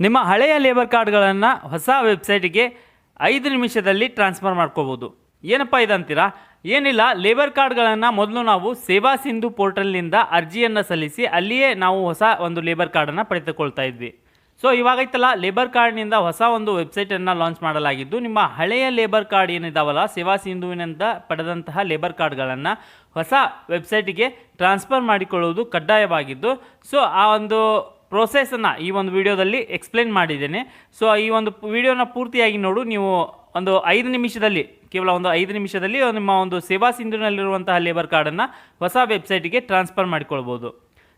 ನಿಮ್ಮ ಹಳೆಯ ಲೇಬರ್ ಕಾರ್ಡ್ಗಳನ್ನು ಹೊಸ ವೆಬ್ಸೈಟಿಗೆ ಐದು ನಿಮಿಷದಲ್ಲಿ ಟ್ರಾನ್ಸ್ಫರ್ ಮಾಡ್ಕೋಬೋದು. ಏನಪ್ಪ ಇದಂತೀರಾ ಏನಿಲ್ಲ, ಲೇಬರ್ ಕಾರ್ಡ್ಗಳನ್ನು ಮೊದಲು ನಾವು ಸೇವಾ ಸಿಂಧು ಪೋರ್ಟಲ್ನಿಂದ ಅರ್ಜಿಯನ್ನು ಸಲ್ಲಿಸಿ ಅಲ್ಲಿಯೇ ನಾವು ಹೊಸ ಒಂದು ಲೇಬರ್ ಕಾರ್ಡನ್ನು ಪಡೆದುಕೊಳ್ತಾ ಇದ್ವಿ. ಸೊ ಇವಾಗೈತಲ್ಲ ಲೇಬರ್ ಕಾರ್ಡ್ನಿಂದ ಹೊಸ ಒಂದು ವೆಬ್ಸೈಟನ್ನು ಲಾಂಚ್ ಮಾಡಲಾಗಿದ್ದು, ನಿಮ್ಮ ಹಳೆಯ ಲೇಬರ್ ಕಾರ್ಡ್ ಏನಿದಾವಲ್ಲ, ಸೇವಾ ಸಿಂಧುವಿನಿಂದ ಪಡೆದಂತಹ ಲೇಬರ್ ಕಾರ್ಡ್ಗಳನ್ನು ಹೊಸ ವೆಬ್ಸೈಟಿಗೆ ಟ್ರಾನ್ಸ್ಫರ್ ಮಾಡಿಕೊಳ್ಳುವುದು ಕಡ್ಡಾಯವಾಗಿದ್ದು, ಸೊ, ಆ ಒಂದು ಪ್ರೋಸೆಸನ್ನು ಈ ಒಂದು ವಿಡಿಯೋದಲ್ಲಿ ಎಕ್ಸ್ಪ್ಲೇನ್ ಮಾಡಿದ್ದೇನೆ. ಸೊ ಈ ಒಂದು ವಿಡಿಯೋನ ಪೂರ್ತಿಯಾಗಿ ನೋಡು. ನೀವು ಒಂದು ಐದು ನಿಮಿಷದಲ್ಲಿ, ಕೇವಲ ಒಂದು ಐದು ನಿಮಿಷದಲ್ಲಿ ನಿಮ್ಮ ಒಂದು ಸೇವಾ ಸಿಂಧುನಲ್ಲಿರುವಂತಹ ಲೇಬರ್ ಕಾರ್ಡನ್ನು ಹೊಸ ವೆಬ್ಸೈಟಿಗೆ ಟ್ರಾನ್ಸ್ಫರ್ ಮಾಡಿಕೊಳ್ಬೋದು.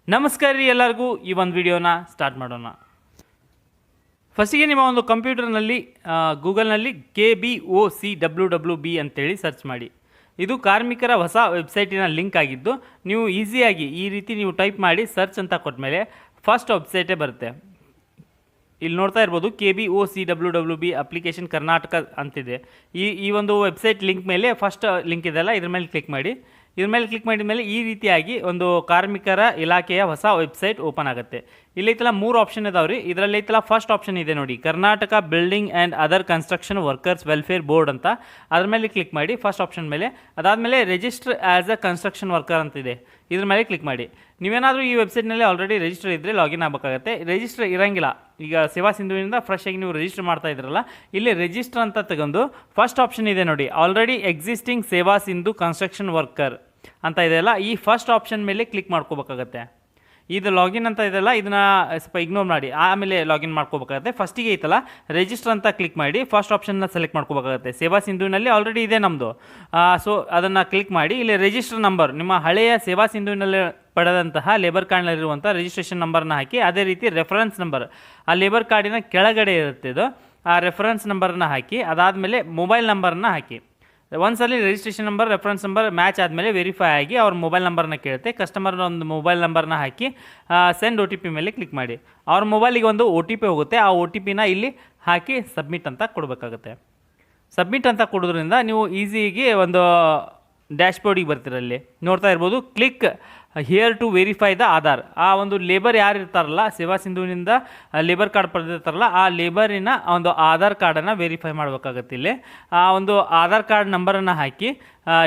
ನಮಸ್ಕಾರ ರೀ ಎಲ್ಲರಿಗೂ. ಈ ಒಂದು ವಿಡಿಯೋನ ಸ್ಟಾರ್ಟ್ ಮಾಡೋಣ. ಫಸ್ಟಿಗೆ ನಿಮ್ಮ ಒಂದು ಕಂಪ್ಯೂಟರ್ನಲ್ಲಿ ಗೂಗಲ್ನಲ್ಲಿ K B O C W W B ಅಂತೇಳಿ ಸರ್ಚ್ ಮಾಡಿ. ಇದು ಕಾರ್ಮಿಕರ ಹೊಸ ವೆಬ್ಸೈಟಿನ ಲಿಂಕ್ ಆಗಿದ್ದು, ನೀವು ಈಸಿಯಾಗಿ ಈ ರೀತಿ ನೀವು ಟೈಪ್ ಮಾಡಿ ಸರ್ಚ್ ಅಂತ ಕೊಟ್ಮೇಲೆ ಫಸ್ಟ್ ವೆಬ್ಸೈಟೇ ಬರುತ್ತೆ. ಇಲ್ಲಿ ನೋಡ್ತಾ ಇರ್ಬೋದು K B O C W W B application Karnataka ಅಂತಿದೆ. ಈ ಈ ಒಂದು ವೆಬ್ಸೈಟ್ ಲಿಂಕ್ ಮೇಲೆ ಫಸ್ಟ್ ಲಿಂಕ್ ಇದೆಯಲ್ಲ ಇದ್ರ ಮೇಲೆ ಕ್ಲಿಕ್ ಮಾಡಿ. ಇದ್ರ ಮೇಲೆ ಕ್ಲಿಕ್ ಮಾಡಿದ ಮೇಲೆ ಈ ರೀತಿಯಾಗಿ ಒಂದು ಕಾರ್ಮಿಕರ ಇಲಾಖೆಯ ಹೊಸ ವೆಬ್ಸೈಟ್ ಓಪನ್ ಆಗುತ್ತೆ. ಇಲ್ಲಿ ಇತ್ತಲ್ಲ ಮೂರು ಆಪ್ಷನ್ ಇದಾವೆ ರೀ ಇದರಲ್ಲಿ ಐತಲ್ಲ ಫಸ್ಟ್ ಆಪ್ಷನ್ ಇದೆ ನೋಡಿ. Karnataka building and other construction workers welfare board ಅಂತ. ಅದ್ರ ಮೇಲೆ ಕ್ಲಿಕ್ ಮಾಡಿ ಫಸ್ಟ್ ಆಪ್ಷನ್ ಮೇಲೆ. ಅದಾದಮೇಲೆ register as a construction worker ಅಂತಿದೆ. ಇದ್ರ ಮೇಲೆ ಕ್ಲಿಕ್ ಮಾಡಿ. ನೀವೇನಾದರೂ ಈ ವೆಬ್ಸೈಟ್ನಲ್ಲಿ ಆಲ್ರೆಡಿ ರಿಜಿಸ್ಟರ್ ಇದ್ದರೆ ಲಾಗಿನ್ ಆಗಬೇಕಾಗತ್ತೆ. ರಿಜಿಸ್ಟರ್ ಇರಂಗಿಲ್ಲ. ಈಗ ಸೇವಾ ಸಿಂಧುವಿನಿಂದ ಫ್ರೆಶ್ ಆಗಿ ನೀವು ರಿಜಿಸ್ಟರ್ ಮಾಡ್ತಾ ಇದ್ರಲ್ಲ, ಇಲ್ಲಿ ರಿಜಿಸ್ಟರ್ ಅಂತ ತಗೊಂಡು ಫಸ್ಟ್ ಆಪ್ಷನ್ ಇದೆ ನೋಡಿ. ಆಲ್ರೆಡಿ ಎಕ್ಸಿಸ್ಟಿಂಗ್ ಸೇವಾ ಸಿಂಧು ಕನ್ಸ್ಟ್ರಕ್ಷನ್ ವರ್ಕರ್ ಅಂತ ಇದೆಯಲ್ಲ ಈ ಫಸ್ಟ್ ಆಪ್ಷನ್ ಮೇಲೆ ಕ್ಲಿಕ್ ಮಾಡ್ಕೋಬೇಕಾಗತ್ತೆ. ಇದು ಲಾಗಿನ್ ಅಂತ ಇದೆಯಲ್ಲ ಇದನ್ನ ಸ್ವಲ್ಪ ಇಗ್ನೋರ್ ಮಾಡಿ. ಆಮೇಲೆ ಲಾಗಿನ್ ಮಾಡ್ಕೋಬೇಕಾಗತ್ತೆ. ಫಸ್ಟಿಗೆ ಐತಲ್ಲ ರಿಜಿಸ್ಟರ್ ಅಂತ ಕ್ಲಿಕ್ ಮಾಡಿ ಫಸ್ಟ್ ಆಪ್ಷನ್ನ ಸೆಲೆಕ್ಟ್ ಮಾಡ್ಕೋಬೇಕಾಗತ್ತೆ. ಸೇವಾ ಸಿಂಧುವಿನಲ್ಲಿ ಆಲ್ರೆಡಿ ಇದೆ ನಮ್ಮದು ಸೊ ಅದನ್ನು ಕ್ಲಿಕ್ ಮಾಡಿ, ಇಲ್ಲಿ ರಿಜಿಸ್ಟರ್ ನಂಬರ್ ನಿಮ್ಮ ಹಳೆಯ ಸೇವಾ ಸಿಂಧುವಿನಲ್ಲಿ ಪಡೆದಂತಹ ಲೇಬರ್ ಕಾರ್ಡ್ನಲ್ಲಿರುವಂಥ ರಿಜಿಸ್ಟ್ರೇಷನ್ ನಂಬರ್ನ ಹಾಕಿ, ಅದೇ ರೀತಿ ರೆಫರೆನ್ಸ್ ನಂಬರ್ ಆ ಲೇಬರ್ ಕಾರ್ಡಿನ ಕೆಳಗಡೆ ಇರುತ್ತೆ ಇದು. ಆ ರೆಫರೆನ್ಸ್ ನಂಬರ್ನ ಹಾಕಿ, ಅದಾದಮೇಲೆ ಮೊಬೈಲ್ ನಂಬರ್ನ ಹಾಕಿ. ಒಂದ್ಸಲಿ registration number reference number match ಆದಮೇಲೆ ವೆರಿಫೈ ಆಗಿ ಅವ್ರ ಮೊಬೈಲ್ ನಂಬರ್ನ ಕೇಳುತ್ತೆ. ಕಸ್ಟಮರ್ನ ಒಂದು ಮೊಬೈಲ್ ನಂಬರ್ನ ಹಾಕಿ ಸೆಂಡ್ ಒ ಟಿ ಪಿ ಮೇಲೆ ಕ್ಲಿಕ್ ಮಾಡಿ. ಅವ್ರ ಮೊಬೈಲಿಗೆ ಒಂದು ಒ ಟಿ ಪಿ ಹೋಗುತ್ತೆ. ಆ ಒ ಟಿ ಪಿನ ಇಲ್ಲಿ ಹಾಕಿ ಸಬ್ಮಿಟ್ ಅಂತ ಕೊಡಬೇಕಾಗುತ್ತೆ. ಸಬ್ಮಿಟ್ ಅಂತ ಕೊಡೋದ್ರಿಂದ ನೀವು ಈಸಿಯಾಗಿ ಒಂದು ಡ್ಯಾಶ್ಬೋರ್ಡಿಗೆ ಬರ್ತೀರಲ್ಲಿ ನೋಡ್ತಾ ಇರ್ಬೋದು. Click here to verify the Aadhaar ಆ ಒಂದು ಲೇಬರ್ ಯಾರು ಇರ್ತಾರಲ್ಲ, ಸೇವಾ ಸಿಂಧುವಿನಿಂದ ಲೇಬರ್ ಕಾರ್ಡ್ ಪಡೆದಿರ್ತಾರಲ್ಲ, ಆ ಲೇಬರಿನ ಒಂದು ಆಧಾರ್ ಕಾರ್ಡನ್ನು ವೆರಿಫೈ ಮಾಡಬೇಕಾಗತ್ತೆ ಇಲ್ಲಿ. ಆ ಒಂದು ಆಧಾರ್ ಕಾರ್ಡ್ ನಂಬರನ್ನು ಹಾಕಿ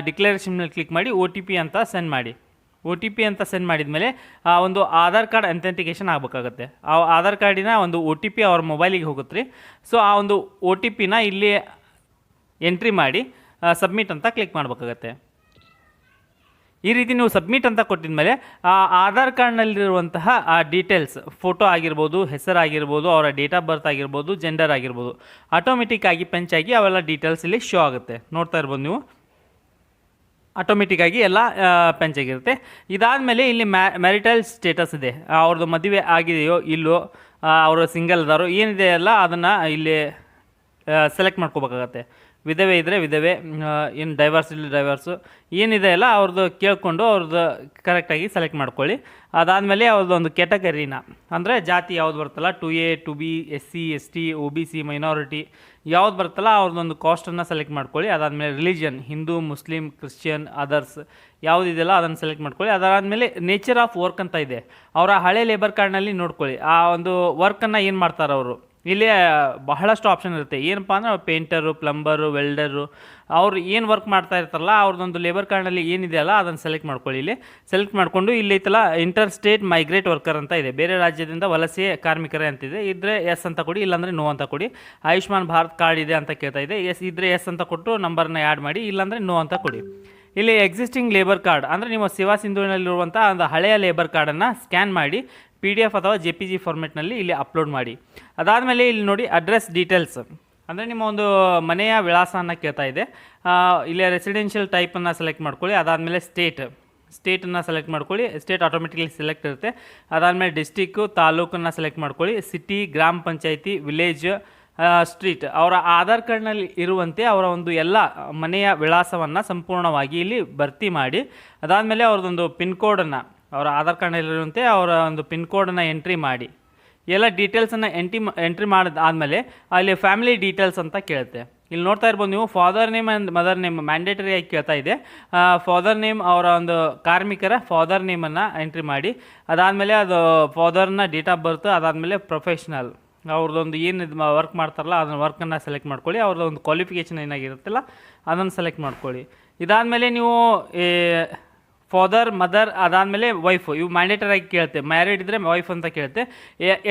ಡಿಕ್ಲರೇಷನ್ ಮೇಲೆ ಕ್ಲಿಕ್ ಮಾಡಿ ಒ ಟಿ ಪಿ ಅಂತ ಸೆಂಡ್ ಮಾಡಿ. ಒ ಟಿ ಪಿ ಅಂತ ಸೆಂಡ್ ಮಾಡಿದ ಮೇಲೆ ಆ ಒಂದು ಆಧಾರ್ ಕಾರ್ಡ್ ಅಥೆಂಟಿಕೇಷನ್ ಆಗಬೇಕಾಗತ್ತೆ. ಆ ಆಧಾರ್ ಕಾರ್ಡಿನ ಒಂದು ಒ ಟಿ ಪಿ ಅವ್ರ ಮೊಬೈಲಿಗೆ ಹೋಗುತ್ತೆ. ರೀ ಸೊ ಆ ಒಂದು ಒ ಟಿ ಪಿನ ಇಲ್ಲಿ ಎಂಟ್ರಿ ಮಾಡಿ ಸಬ್ಮಿಟ್ ಅಂತ ಕ್ಲಿಕ್ ಮಾಡಬೇಕಾಗತ್ತೆ. ಈ ರೀತಿ ನೀವು ಸಬ್ಮಿಟ್ ಅಂತ ಕೊಟ್ಟಿದ ಮೇಲೆ ಆ ಆಧಾರ್ ಕಾರ್ಡ್ನಲ್ಲಿರುವಂತಹ, ಆ ಡೀಟೇಲ್ಸ್ ಫೋಟೋ ಆಗಿರ್ಬೋದು ಹೆಸರಾಗಿರ್ಬೋದು ಅವರ ಡೇಟ್ ಆಫ್ ಬರ್ತ್ ಆಗಿರ್ಬೋದು ಜೆಂಡರ್ ಆಗಿರ್ಬೋದು ಆಟೋಮೆಟಿಕ್ ಆಗಿ ಪಂಚಾಗಿ ಅವೆಲ್ಲ ಡೀಟೇಲ್ಸ್ ಇಲ್ಲಿ ಶೋ ಆಗುತ್ತೆ. ನೋಡ್ತಾ ಇರ್ಬೋದು ನೀವು. ಆಟೋಮೆಟಿಕ್ಕಾಗಿ ಎಲ್ಲ ಇದಾದ ಇದಾದಮೇಲೆ ಇಲ್ಲಿ ಮ್ಯಾ ಮ್ಯಾರಿಟಲ್ ಸ್ಟೇಟಸ್ ಇದೆ. ಅವ್ರದ್ದು ಮದುವೆ ಆಗಿದೆಯೋ ಇಲ್ಲೋ ಅವರು ಸಿಂಗಲ್ ಅದಾರೋ ಏನಿದೆ ಅಲ್ಲ ಅದನ್ನು ಇಲ್ಲಿ ಸೆಲೆಕ್ಟ್ ಮಾಡ್ಕೋಬೇಕಾಗತ್ತೆ. ವಿಧವೆ ಇದ್ದರೆ ವಿಧವೆ ಏನು ಡೈವರ್ಸ್ ಇಲ್ಲ ಡೈವರ್ಸು ಏನಿದೆ ಅಲ್ಲ ಅವ್ರದ್ದು ಕೇಳಿಕೊಂಡು ಅವ್ರದ್ದು ಕರೆಕ್ಟಾಗಿ ಸೆಲೆಕ್ಟ್ ಮಾಡ್ಕೊಳ್ಳಿ. ಅದಾದಮೇಲೆ ಅವ್ರದ್ದು ಒಂದು ಕೆಟಗರಿನ ಅಂದರೆ ಜಾತಿ ಯಾವ್ದು ಬರುತ್ತಲ್ಲ two A two B S C S T O B C minority ಯಾವ್ದು ಬರ್ತಲ್ಲ ಅವ್ರದ್ದೊಂದು ಕಾಸ್ಟನ್ನು ಸೆಲೆಕ್ಟ್ ಮಾಡ್ಕೊಳ್ಳಿ. ಅದಾದಮೇಲೆ religion Hindu Muslim Christian others ಯಾವುದಿದೆಯಲ್ಲ ಅದನ್ನು ಸೆಲೆಕ್ಟ್ ಮಾಡ್ಕೊಳ್ಳಿ. ಅದಾದಮೇಲೆ ನೇಚರ್ ಆಫ್ ವರ್ಕ್ ಅಂತ ಇದೆ. ಅವರ ಹಳೆ ಲೇಬರ್ ಕಾರ್ಡ್ನಲ್ಲಿ ನೋಡ್ಕೊಳ್ಳಿ. ಆ ಒಂದು ವರ್ಕನ್ನು ಏನು ಮಾಡ್ತಾರೆ ಅವರು ಇಲ್ಲಿ ಬಹಳಷ್ಟು ಆಪ್ಷನ್ ಇರುತ್ತೆ. ಏನಪ್ಪ ಅಂದ್ರೆ ಪೇಂಟರು ಪ್ಲಂಬರು ವೆಲ್ಡರು ಅವ್ರು ಏನು ವರ್ಕ್ ಮಾಡ್ತಾ ಇರ್ತಾರಲ್ಲ, ಅವ್ರದ್ದೊಂದು ಲೇಬರ್ ಕಾರ್ಡಲ್ಲಿ ಏನಿದೆಯಲ್ಲ ಅದನ್ನು ಸೆಲೆಕ್ಟ್ ಮಾಡ್ಕೊಳ್ಳಿ. ಇಲ್ಲಿ ಸೆಲೆಕ್ಟ್ ಮಾಡಿಕೊಂಡು ಇಲ್ಲಿ ಐತಲ್ಲ ಇಂಟರ್ ಸ್ಟೇಟ್ ಮೈಗ್ರೇಟ್ ವರ್ಕರ್ ಅಂತ ಇದೆ. ಬೇರೆ ರಾಜ್ಯದಿಂದ ವಲಸೆ ಕಾರ್ಮಿಕರೇ ಅಂತಿದೆ ಇದ್ರೆ ಎಸ್ ಅಂತ ಕೊಡಿ, ಇಲ್ಲಾಂದರೆ ನೋ ಅಂತ ಕೊಡಿ. ಆಯುಷ್ಮಾನ್ ಭಾರತ್ ಕಾರ್ಡ್ ಇದೆ ಅಂತ ಕೇಳ್ತಾ ಇದೆ. ಎಸ್ ಇದ್ರೆ ಎಸ್ ಅಂತ ಕೊಟ್ಟು ನಂಬರ್ನ ಆ್ಯಡ್ ಮಾಡಿ, ಇಲ್ಲಾಂದರೆ ನೋ ಅಂತ ಕೊಡಿ. ಇಲ್ಲಿ ಎಕ್ಸಿಸ್ಟಿಂಗ್ ಲೇಬರ್ ಕಾರ್ಡ್ ಅಂದರೆ ನಿಮ್ಮ ಸೇವಾ ಸಿಂಧುವಿನಲ್ಲಿರುವಂಥ ಒಂದು ಹಳೆಯ ಲೇಬರ್ ಕಾರ್ಡನ್ನು ಸ್ಕ್ಯಾನ್ ಮಾಡಿ ಪಿ ಡಿ ಎಫ್ ಅಥವಾ ಜೆ ಪಿ ಜಿ ಫಾರ್ಮೆಟ್ನಲ್ಲಿ ಇಲ್ಲಿ ಅಪ್ಲೋಡ್ ಮಾಡಿ. ಅದಾದಮೇಲೆ ಇಲ್ಲಿ ನೋಡಿ ಅಡ್ರೆಸ್ ಡೀಟೇಲ್ಸ್ ಅಂದರೆ ನಿಮ್ಮ ಒಂದು ಮನೆಯ ವಿಳಾಸವನ್ನು ಕೇಳ್ತಾ ಇದೆ. ಇಲ್ಲಿ ರೆಸಿಡೆನ್ಷಿಯಲ್ ಟೈಪನ್ನು ಸೆಲೆಕ್ಟ್ ಮಾಡ್ಕೊಳ್ಳಿ, ಅದಾದಮೇಲೆ ಸ್ಟೇಟ್ ಸ್ಟೇಟನ್ನು ಸೆಲೆಕ್ಟ್ ಮಾಡ್ಕೊಳ್ಳಿ ಸ್ಟೇಟ್ ಆಟೋಮೆಟಿಕಲಿ ಸೆಲೆಕ್ಟ್ ಇರುತ್ತೆ. ಅದಾದಮೇಲೆ ಡಿಸ್ಟಿಕ್ಕು ತಾಲೂಕನ್ನು ಸೆಲೆಕ್ಟ್ ಮಾಡ್ಕೊಳ್ಳಿ ಸಿಟಿ ಗ್ರಾಮ ಪಂಚಾಯಿತಿ ವಿಲೇಜ್ ಸ್ಟ್ರೀಟ್ ಅವರ ಆಧಾರ್ ಕಾರ್ಡ್ನಲ್ಲಿ ಇರುವಂತೆ ಅವರ ಒಂದು ಎಲ್ಲ ಮನೆಯ ವಿಳಾಸವನ್ನು ಸಂಪೂರ್ಣವಾಗಿ ಇಲ್ಲಿ ಭರ್ತಿ ಮಾಡಿ, ಅದಾದಮೇಲೆ ಅವ್ರದ್ದೊಂದು ಪಿನ್ ಕೋಡನ್ನು, ಅವರ ಆಧಾರ್ ಕಾರ್ಡ್ನಲ್ಲಿರುವಂತೆ ಅವರ ಒಂದು ಪಿನ್ ಕೋಡನ್ನು ಎಂಟ್ರಿ ಮಾಡಿ. ಎಲ್ಲ ಡೀಟೇಲ್ಸನ್ನು ಎಂಟ್ರಿ ಎಂಟ್ರಿ ಮಾಡಿದ ಆದಮೇಲೆ ಅಲ್ಲಿ ಫ್ಯಾಮಿಲಿ ಡೀಟೇಲ್ಸ್ ಅಂತ ಕೇಳುತ್ತೆ. ಇಲ್ಲಿ ನೋಡ್ತಾ ಇರ್ಬೋದು ನೀವು father name and mother name mandatory ಆಗಿ ಕೇಳ್ತಾ ಇದೆ. ಫಾದರ್ ನೇಮ್ ಅವರ ಒಂದು ಕಾರ್ಮಿಕರ ಫಾದರ್ ನೇಮನ್ನು ಎಂಟ್ರಿ ಮಾಡಿ, ಅದಾದಮೇಲೆ ಅದು ಫಾದರ್ನ ಡೇಟ್ ಆಫ್ ಬರ್ತ್ ಅದಾದಮೇಲೆ ಪ್ರೊಫೆಷ್ನಲ್ ಅವ್ರದ್ದೊಂದು ಏನು ಇದು ವರ್ಕ್ ಮಾಡ್ತಾರಲ್ಲ, ಅದನ್ನು ವರ್ಕನ್ನು ಸೆಲೆಕ್ಟ್ ಮಾಡ್ಕೊಳ್ಳಿ. ಅವ್ರದ್ದು ಒಂದು ಕ್ವಾಲಿಫಿಕೇಷನ್ ಏನಾಗಿರುತ್ತಲ್ಲ, ಅದನ್ನು ಸೆಲೆಕ್ಟ್ ಮಾಡ್ಕೊಳ್ಳಿ. ಇದಾದಮೇಲೆ ನೀವು ಫಾದರ್ ಮದರ್ ಅದಾದಮೇಲೆ ವೈಫು ಇವು ಮ್ಯಾಂಡೇಟರಿ ಆಗಿ ಕೇಳುತ್ತೆ. ಮ್ಯಾರಿಡ್ ಇದ್ದರೆ ವೈಫ್ ಅಂತ ಕೇಳುತ್ತೆ.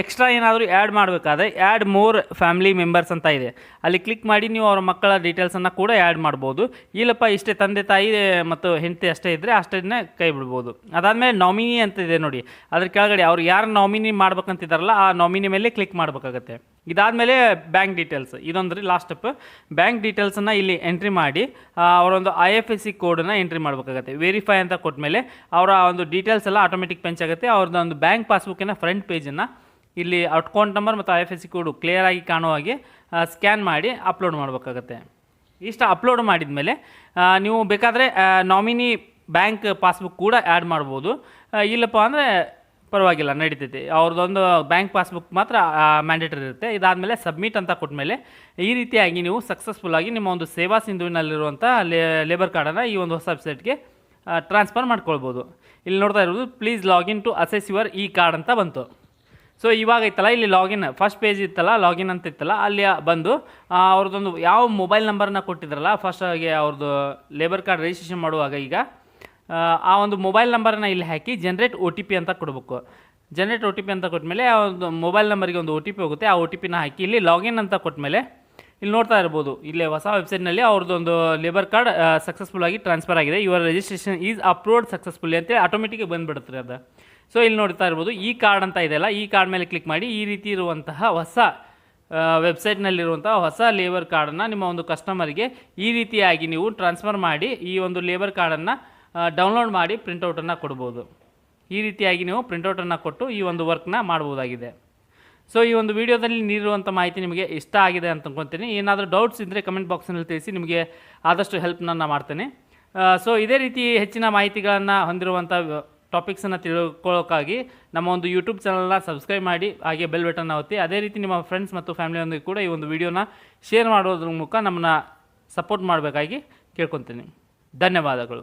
ಎಕ್ಸ್ಟ್ರಾ ಏನಾದರೂ ಆ್ಯಡ್ ಮಾಡಬೇಕಾದ್ರೆ ಆ್ಯಡ್ ಮೋರ್ ಫ್ಯಾಮಿಲಿ ಮೆಂಬರ್ಸ್ ಅಂತ ಇದೆ. ಅಲ್ಲಿ ಕ್ಲಿಕ್ ಮಾಡಿ ನೀವು ಅವ್ರ ಮಕ್ಕಳ ಡೀಟೇಲ್ಸನ್ನು ಕೂಡ ಆ್ಯಡ್ ಮಾಡ್ಬೋದು. ಇಲ್ಲಪ್ಪ, ಇಷ್ಟೇ ತಂದೆ, ತಾಯಿ ಮತ್ತು ಹೆಂಡತಿ ಅಷ್ಟೇ ಇದ್ದರೆ ಅಷ್ಟೇ ಕೈ ಬಿಡ್ಬೋದು. ಅದಾದಮೇಲೆ ನಾಮಿನಿ ಅಂತ ಇದೆ ನೋಡಿ. ಅದ್ರ ಕೆಳಗಡೆ ಅವ್ರು ಯಾರು ನಾಮಿನಿ ಮಾಡ್ಬೇಕಂತಿದ್ದಾರಲ್ಲ ಆ ನಾಮಿನಿ ಮೇಲೆ ಕ್ಲಿಕ್ ಮಾಡಬೇಕಾಗತ್ತೆ. ಇದಾದಮೇಲೆ ಬ್ಯಾಂಕ್ ಡೀಟೇಲ್ಸ್ ಇದೊಂದ್ರಿ ಲಾಸ್ಟ್ ಸ್ಟೆಪ್ ಬ್ಯಾಂಕ್ ಡೀಟೇಲ್ಸನ್ನು ಇಲ್ಲಿ ಎಂಟ್ರಿ ಮಾಡಿ ಅವರೊಂದು ಐ ಎಫ್ ಎಸ್ ಸಿ ಕೋಡನ್ನು ಎಂಟ್ರಿ ಮಾಡಬೇಕಾಗತ್ತೆ. ವೆರಿಫೈ ಅಂತ ಕೊಟ್ಮೇಲೆ ಅವರ ಒಂದು ಡೀಟೇಲ್ಸ್ ಎಲ್ಲ ಆಟೋಮೆಟಿಕ್ ಪೆಂಚ್ ಆಗುತ್ತೆ. ಅವ್ರದ್ದು ಒಂದು ಬ್ಯಾಂಕ್ ಪಾಸ್ಬುಕ್ಕಿನ ಫ್ರಂಟ್ ಪೇಜನ್ನು ಇಲ್ಲಿ ಅಕೌಂಟ್ ನಂಬರ್ ಮತ್ತು I F S C code clear ಆಗಿ ಕಾಣುವ ಹಾಗೆ ಸ್ಕ್ಯಾನ್ ಮಾಡಿ ಅಪ್ಲೋಡ್ ಮಾಡಬೇಕಾಗತ್ತೆ. ಇಷ್ಟು ಅಪ್ಲೋಡ್ ಮಾಡಿದ ಮೇಲೆ ನೀವು ಬೇಕಾದರೆ ನಾಮಿನಿ ಬ್ಯಾಂಕ್ ಪಾಸ್ಬುಕ್ ಕೂಡ ಆ್ಯಡ್ ಮಾಡ್ಬೋದು. ಇಲ್ಲಪ್ಪ ಅಂದರೆ ಪರವಾಗಿಲ್ಲ, ನಡೀತೈತಿ. ಅವ್ರದ್ದೊಂದು ಬ್ಯಾಂಕ್ ಪಾಸ್ಬುಕ್ ಮಾತ್ರ ಮ್ಯಾಂಡೇಟರಿ ಇರುತ್ತೆ. ಇದಾದಮೇಲೆ ಸಬ್ಮಿಟ್ ಅಂತ ಕೊಟ್ಮೇಲೆ ಈ ರೀತಿಯಾಗಿ ನೀವು ಸಕ್ಸಸ್ಫುಲ್ಲಾಗಿ ನಿಮ್ಮ ಒಂದು ಸೇವಾ ಸಿಂಧುವಿನಲ್ಲಿರುವಂಥ ಲೇಬರ್ ಕಾರ್ಡನ್ನು ಈ ಒಂದು ಹೊಸ ವೆಬ್ಸೈಟ್ಗೆ ಟ್ರಾನ್ಸ್ಫರ್ ಮಾಡ್ಕೊಳ್ಬೋದು. ಇಲ್ಲಿ ನೋಡ್ತಾ ಇರೋದು please login to access your E card ಅಂತ ಬಂತು. ಸೊ ಇವಾಗ ಇತ್ತಲ್ಲ ಇಲ್ಲಿ ಲಾಗಿನ್ ಫಸ್ಟ್ ಪೇಜ್ ಇತ್ತಲ್ಲ ಲಾಗಿನ್ ಅಂತ ಇತ್ತಲ್ಲ ಅಲ್ಲಿ ಬಂದು ಅವ್ರದ್ದೊಂದು ಯಾವ ಮೊಬೈಲ್ ನಂಬರ್ನ ಕೊಟ್ಟಿದ್ರಲ್ಲ ಫಸ್ಟ್ ಆಗಿ ಅವ್ರದ್ದು ಲೇಬರ್ ಕಾರ್ಡ್ ರಿಜಿಸ್ಟ್ರೇಷನ್ ಮಾಡುವಾಗ ಈಗ ಆ, ಒಂದು ಮೊಬೈಲ್ ನಂಬರನ್ನು ಇಲ್ಲಿ ಹಾಕಿ ಜನ್ರೇಟ್ ಒ ಟಿ ಪಿ ಅಂತ ಕೊಡಬೇಕು. ಜನ್ರೇಟ್ ಒ ಟಿ ಪಿ ಅಂತ ಕೊಟ್ಟಮೇಲೆ ಆ ಒಂದು ಮೊಬೈಲ್ ನಂಬರಿಗೆ ಒಂದು ಒ ಟಿ ಪಿ ಹೋಗುತ್ತೆ ಆ ಒ ಟಿ ಪಿನ ಹಾಕಿ ಇಲ್ಲಿ ಲಾಗಿನ್ ಅಂತ ಕೊಟ್ಟಮೇಲೆ ಇಲ್ಲಿ ನೋಡ್ತಾ ಇರ್ಬೋದು. ಇಲ್ಲೇ ಹೊಸ ವೆಬ್ಸೈಟ್ನಲ್ಲಿ ಅವ್ರದ್ದು ಒಂದು ಲೇಬರ್ ಕಾರ್ಡ್ ಸಕ್ಸಸ್ಫುಲ್ ಆಗಿ ಟ್ರಾನ್ಸ್ಫರ್ ಆಗಿದೆ. Your registration is approved successfully ಅಂತೇಳಿ ಆಟೋಮೆಟಿಕ್ ಬಂದುಬಿಡುತ್ತೆ ಅದು. ಸೊ ಇಲ್ಲಿ ನೋಡ್ತಾ ಇರ್ಬೋದು. ಈ ಕಾರ್ಡ್ ಅಂತ ಇದೆಯಲ್ಲ ಈ ಕಾರ್ಡ್ ಮೇಲೆ ಕ್ಲಿಕ್ ಮಾಡಿ ಈ ರೀತಿ ಇರುವಂತಹ ಹೊಸ ವೆಬ್ಸೈಟ್ನಲ್ಲಿರುವಂಥ ಹೊಸ ಲೇಬರ್ ಕಾರ್ಡನ್ನು ನಿಮ್ಮ ಒಂದು ಕಸ್ಟಮರಿಗೆ ಈ ರೀತಿಯಾಗಿ ನೀವು ಟ್ರಾನ್ಸ್ಫರ್ ಮಾಡಿ ಈ ಒಂದು ಲೇಬರ್ ಕಾರ್ಡನ್ನು ಡೌನ್ಲೋಡ್ ಮಾಡಿ ಪ್ರಿಂಟೌಟನ್ನು ಕೊಡ್ಬೋದು. ಈ ರೀತಿಯಾಗಿ ನೀವು ಪ್ರಿಂಟೌಟನ್ನು ಕೊಟ್ಟು ಈ ಒಂದು ವರ್ಕ್ನ ಮಾಡ್ಬೋದಾಗಿದೆ. ಸೊ ಈ ಒಂದು ವಿಡಿಯೋದಲ್ಲಿ ನೀಡಿರುವಂಥ ಮಾಹಿತಿ ನಿಮಗೆ ಇಷ್ಟ ಆಗಿದೆ ಅಂತ ಅನ್ಕೊತೀನಿ ಏನಾದರೂ ಡೌಟ್ಸ್ ಇದ್ದರೆ ಕಮೆಂಟ್ ಬಾಕ್ಸ್ನಲ್ಲಿ ತಿಳಿಸಿ ನಿಮಗೆ ಆದಷ್ಟು ಹೆಲ್ಪ್ ನಾನು ಮಾಡ್ತೇನೆ. ಸೊ ಇದೇ ರೀತಿ ಹೆಚ್ಚಿನ ಮಾಹಿತಿಗಳನ್ನು ಹೊಂದಿರುವಂಥ ಟಾಪಿಕ್ಸನ್ನು ತಿಳ್ಕೊಳ್ಳೋಕ್ಕಾಗಿ ನಮ್ಮ ಒಂದು ಯೂಟ್ಯೂಬ್ ಚಾನಲ್ನ ಸಬ್ಸ್ಕ್ರೈಬ್ ಮಾಡಿ, ಹಾಗೆ ಬೆಲ್ ಬಟನ್ನ ಒತ್ತಿ. ಅದೇ ರೀತಿ ನಿಮ್ಮ ಫ್ರೆಂಡ್ಸ್ ಮತ್ತು ಫ್ಯಾಮಿಲಿಯೊಂದಿಗೆ ಕೂಡ ಈ ಒಂದು ವಿಡಿಯೋನ ಶೇರ್ ಮಾಡೋದ್ರ ಮೂಲಕ ನಮ್ಮನ್ನ ಸಪೋರ್ಟ್ ಮಾಡಬೇಕಾಗಿ ಕೇಳ್ಕೊತೀನಿ. ಧನ್ಯವಾದಗಳು.